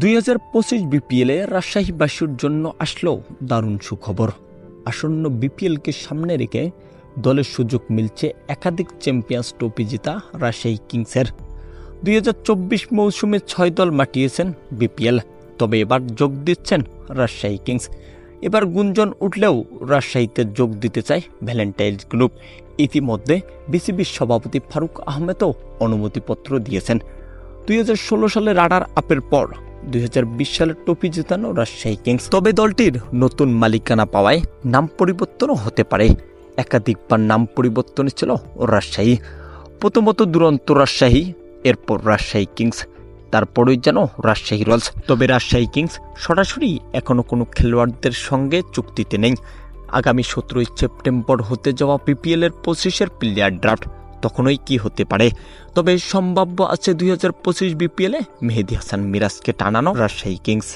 দুই হাজার পঁচিশ বিপিএলে রাজশাহীবাসীর জন্য আসলো দারুণ সুখবর। আসন্ন বিপিএলকে সামনে রেখে দলের সুযোগ মিলছে একাধিক চ্যাম্পিয়ন্স ট্রফি জেতা রাজশাহী কিংসের। দুই হাজার চব্বিশ মৌসুমে ছয় দল মাটিয়েছেন বিপিএল তবে এবার যোগ দিচ্ছেন রাজশাহী কিংস। এবার গুঞ্জন উঠলেও রাজশাহীতে যোগ দিতে চায় ভ্যালেন্টাইন্স গ্রুপ ইতিমধ্যে বিসিবির সভাপতি ফারুক আহমেদও অনুমতিপত্র দিয়েছেন। দুই হাজার ষোলো সালে রাডার আপের পর দুই হাজার বিশ সালে ট্রফি জেতানো রাজশাহী কিংস। তবে দলটির নতুন মালিকানা পাওয়ায় নাম পরিবর্তনও হতে পারে। একাধিকবার নাম পরিবর্তন ছিল রাজশাহী। প্রথমত দুরন্ত রাজশাহী, এরপর রাজশাহী কিংস, তারপরেই যেন রাজশাহী রয়্যালস। তবে রাজশাহী কিংস সরাসরি এখনও কোনো খেলোয়াড়দের সঙ্গে চুক্তিতে নেই। আগামী সতেরোই সেপ্টেম্বর হতে যাওয়া পিপিএল এর পঁচিশের প্লেয়ার ড্রাফট। তখনই কি হতে পারে? তবে সম্ভাব্য আছে দুই হাজার পঁচিশ বিপিএলে মেহেদি হাসান মিরাজকে টানানো রাজশাহী কিংস।